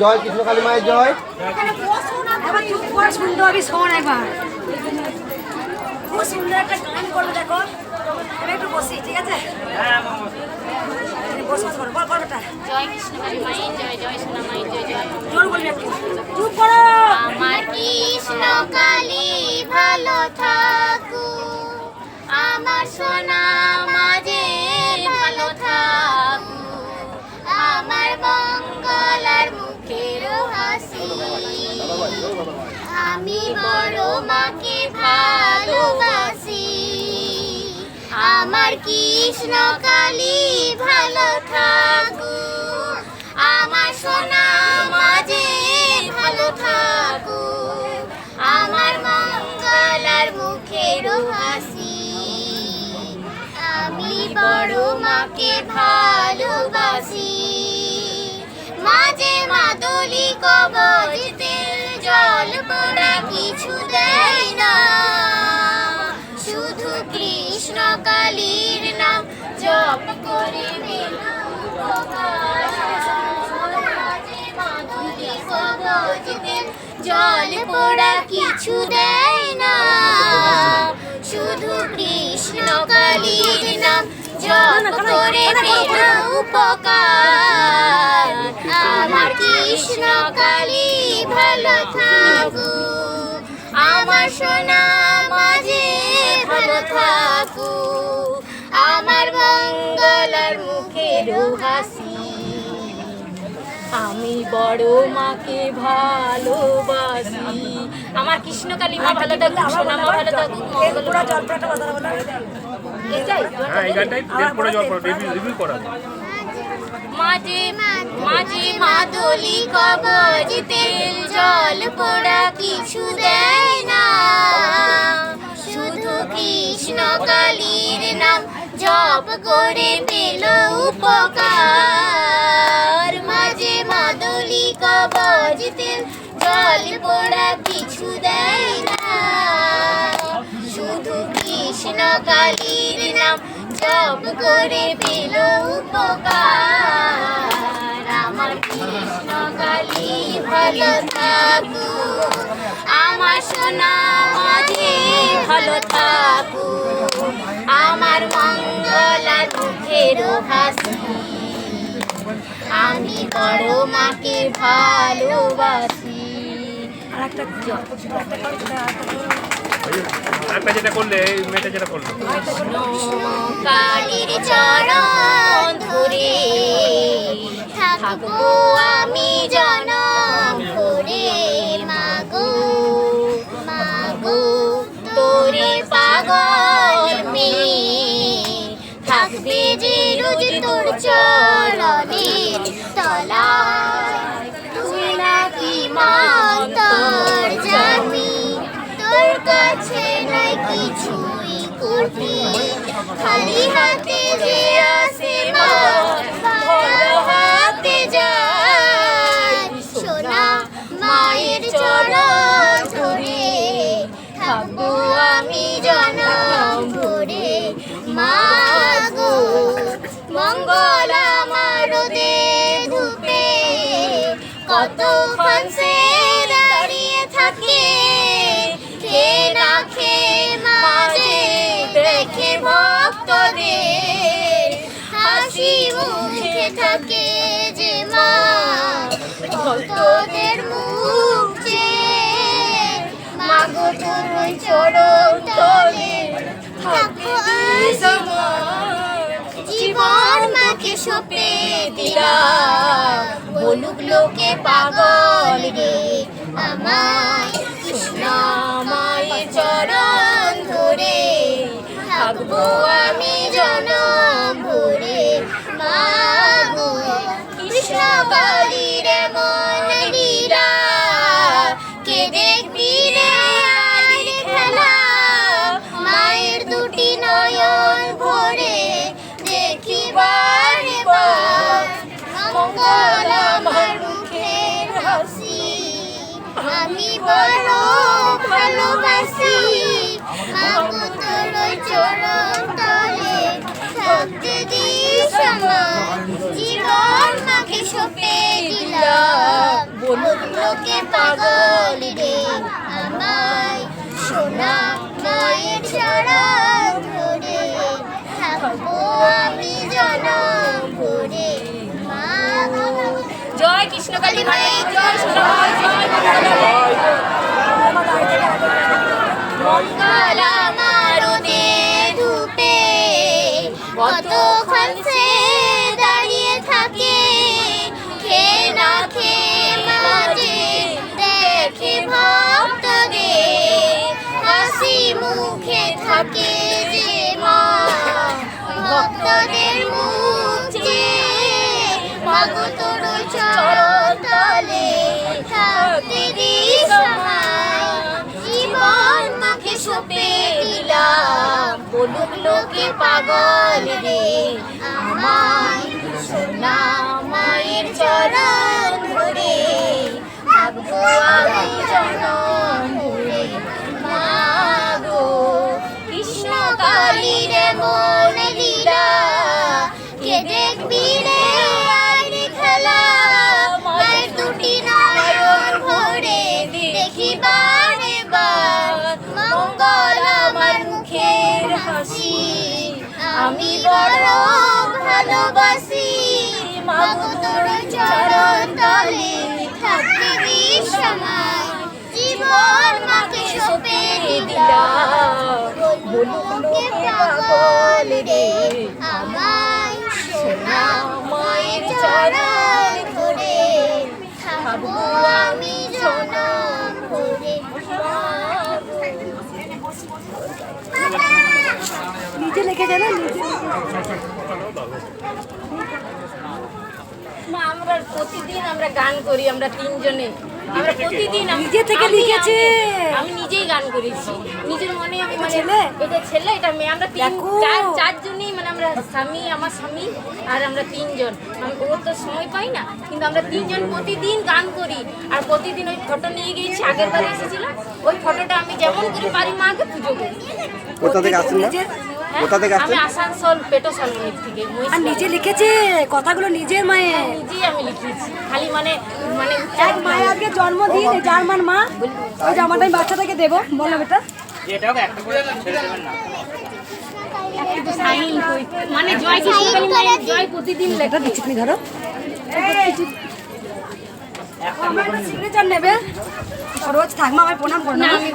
জয় কৃষ্ণ কালী মায়ের জয়। এবার চুপ করে শুনতে হবে শোন একবার। খুব সুন্দর একটা গান করবে দেখো। আমি একটু বসি ঠিক আছে? গল্পটা জয় কৃষ্ণ কালী মায়ের জয় জয় সোনা মায়ের জয় জয় জোর বলবি একটু। চুপ করো। আমার কৃষ্ণ কালী কৃষ্ণ কালী ভালো থাকু আমার সোনা মাঝে ভালো থাকু আমার মঙ্গলার মুখের হাসি। আমি বড় মাকে ভালোবাসি জল পোড়া কিছু দেয় না শুধু কৃষ্ণ কালীর নাম জপ করে পেল উপকার আমার কৃষ্ণ কালী ভালো থাকু আমার সোনা মাঝে ভালো থাকু হাসি। আমি বড় মাকে ভালোবাসি। আমার কৃষ্ণকালী মা ভালো থাকুক সোনা মা ভালো থাকুক মঙ্গল পুরো জলপড়াটা কথা বলো হ্যাঁ এই গানটাই এরপরে জল রিভিউ রিভিউ করা মাঝে মাঝে মাদলি কবজ তেল জল পোড়া কিছু দেয় না। শুধু কৃষ্ণ কালীর নাম। জপ করে পেল উপকার। মাঝে মাদলি কবজ জল পোড়া কিছু দেয় না। শুধু কৃষ্ণ কালীর নাম জপ করে পেল উপকার। আমার কৃষ্ণ কালী ভালো থাকু আমার সোনা মাঝে ভালো থাকু আমার মঙ্গলার মুখের হাসি। আমি বড় মাকে ভালোবাসি। আর একটা একটা যেটা করলে মেয়েটা যেটা করল। কালীর চরণ ধরে থাকব আমি জনম রোজ তোর চরণের তলায়। তুই নাকি মান্তর জানি তোর কাছে নাই কিছুই করতে খালি হাতে যে ভক্তদের মুখ মাগো ওই চরণ তলে। জীবন মাকে সপে দিলাম বলুক লোকে পাগল রে, আমায় কৃষ্ণ মায়ের চরণ ধরে থাকব আমি বড় ভালোবাসি। মামুতর চরণ তলে থাকতে দিস জীবন মাকে সপে দিলাম। পাগল রে, আমায় সোনা মায়ের ছাড়া ধরে। থাকব আমি জনম ভরে জয় কৃষ্ণকালী ভাই জয় সোনা জয় ভক্তদের মুক্তি ভগতর তোর চরণ তলে থাকতে দিস জীবন মাকে সপে দিলাম, বলুক লোকে পাগল রে, আমায় আমি বড় ভালোবাসি, মাগো চরণ তলে থাকতে বিশ্বময় জীবন মাকে সপে দিলাম। বলুকে পাগল রে, আমায় সোনা মায়ের চরণ ধরে থাকব আমি জনম ভরে নিজে লিখেছে না নিজে মা আমরা প্রতিদিন আমরা গান করি আমরা তিনজনে। আমরা প্রতিদিন নিজে থেকে আমি- লিখেছে। আমি- আমি নিজেই গান করেছি। নিজের মনে আমি মানে এটা ছেলে এটা মেয়ে। আমরা তিন চার চারজনই মানে আমরা স্বামী আমার স্বামী আর আমরা তিনজন। আমি ওর তো সময় পাই না কিন্তু আমরা তিনজন প্রতিদিন গান করি। আর প্রতিদিন ওই ফটো নিয়ে গিয়েছি আগের বারে এসেছিলাম ওই ফটোটা আমি যেমন করে পারি মাকে পুজো করি। কোথা থেকে আসছেন? কোথা থেকে আসছেন? আমি আসানসোল পেটো সালনের থেকে আর নিজে লিখেছে? কথাগুলো নিজের মায়ের। নিজেই আমি লিখিয়েছি খালি মানে মানে এক মায়ের আজকে জন্মদিন জার্মান মা। ওই জামাটা আমি বাচ্চাটাকে দেবো। বলো বেটা। একটু সাইন করি। মানে জয় কৃষ্ণকালী মায়ের জয় প্রতিদিন লেখা। দিচ্ছি ধরো। সিগনেচার নেবে। রোজ থাকমা আমায় প্রণাম করো না। আমি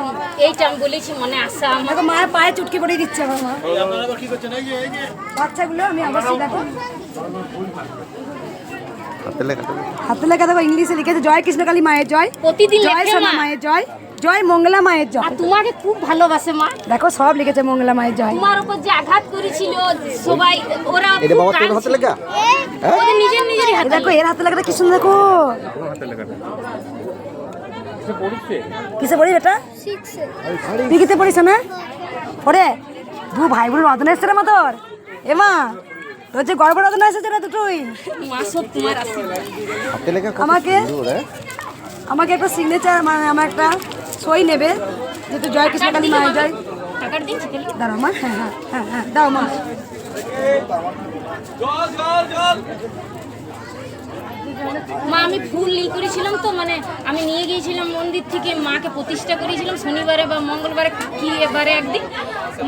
এইটা আমি বলেছি মনে আসা আমার? দেখো মায়ের পায়ে চুটকি পড়ে দিচ্ছে আমার মা বাচ্চাগুলো আমি অবশ্যই দেখো। হাতে লেখা দেখো ইংলিশে লিখেছে জয় কৃষ্ণকালী মায়ের জয়। প্রতিদিন জয় সোনা মায়ের জয়। জয় মঙ্গলা মায়ের জয়। তোমাকে খুব ভালোবাসে মা। দেখো সব লিখেছে মঙ্গলা মায়ের জয়। তোমার উপর যে আঘাত করেছিল সবাই ওরা এটা বাবা তোর হাতে লেখা? ওদের নিজের নিজেরই এই হাতে দেখো এর হাতে লেখাটা কি সুন্দর দেখো। হাতে লেখাটা। কিসে পড়ি বেটা? তুই কিসে পড়িস না পড়ে। দু ভাই বোন রতন এসছে রে মা তোর। এ মা তোর যে গর্ব রতন এসেছে রে দুটোই মা কত আমাকে? আমাকে একটা সিগনেচার মানে আমার একটা সই নেবে। যেহেতু জয় কৃষ্ণকালী মায়ের জয়। দাঁড়াও মা হ্যাঁ হ্যাঁ হ্যাঁ হ্যাঁ দাও মা। মা আমি ফুল ই করেছিলাম তো মানে আমি নিয়ে গিয়েছিলাম মন্দির থেকে মাকে প্রতিষ্ঠা করেছিলাম শনিবারে বা মঙ্গলবারে কি এবারে একদিন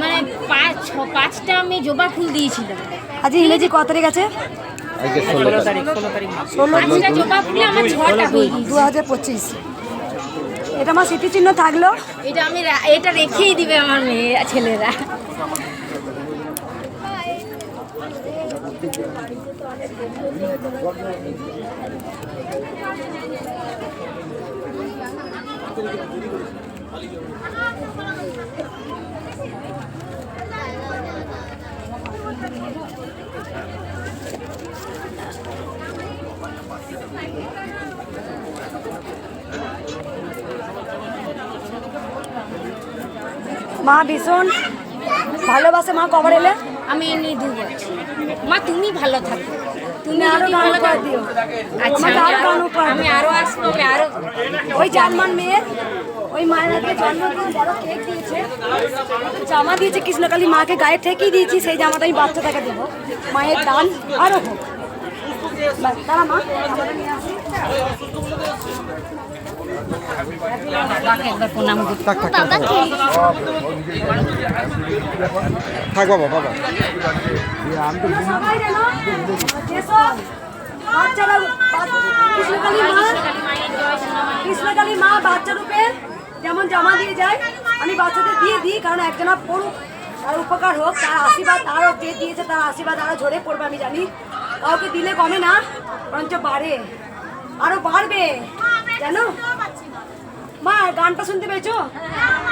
মানে পাঁচ ছ পাঁচটা আমি জবা ফুল দিয়েছিলাম। আজ ইংরেজি কত তারিখ আছে? পাঁচটা জবা ফুলে আমার ছটা হয়ে দু হাজার পঁচিশ। এটা আমার স্মৃতিচিহ্ন থাকল? এটা আমি এটা রেখেই দিবে আমার মেয়ে ছেলেরা। মা ভীষণ ভালোবাসে মা কবার এলে? আমি এমনি দু বছর মা তুমি ভালো থাকো। তুমি আরও ভালো থাকো। দিও। আচ্ছা আমি আরও আসব আমি আরও ওই জার্মান মেয়ে ওই মায়ের হাতে জন্মদিন বড় কেক দিয়েছে জামা দিয়েছে কৃষ্ণকালী মাকে গায়ে ঠেকিয়ে দিয়েছি সেই জামাটা আমি বাচ্চাটাকে দেবো। মায়ের দান আরও হোক। দাঁড়া মা নিয়ে আসি। থাক বাবা বাবা কৃষ্ণকালী মা বাচ্চা রূপে যেমন জামা দিয়ে যায় আমি বাচ্চাদের দিয়ে দিই কারণ একজনা পড়ুক তার উপকার হোক তার আশীর্বাদ আরও যে দিয়েছে তার আশীর্বাদ আরও ঝরে পড়বে আমি জানি কাউকে দিলে কমে না বরঞ্চ বাড়ে আরও বাড়বে জানো মা গানটা শুনতে পেয়েছ? হ্যাঁ, হ্যাঁ, হ্যাঁ।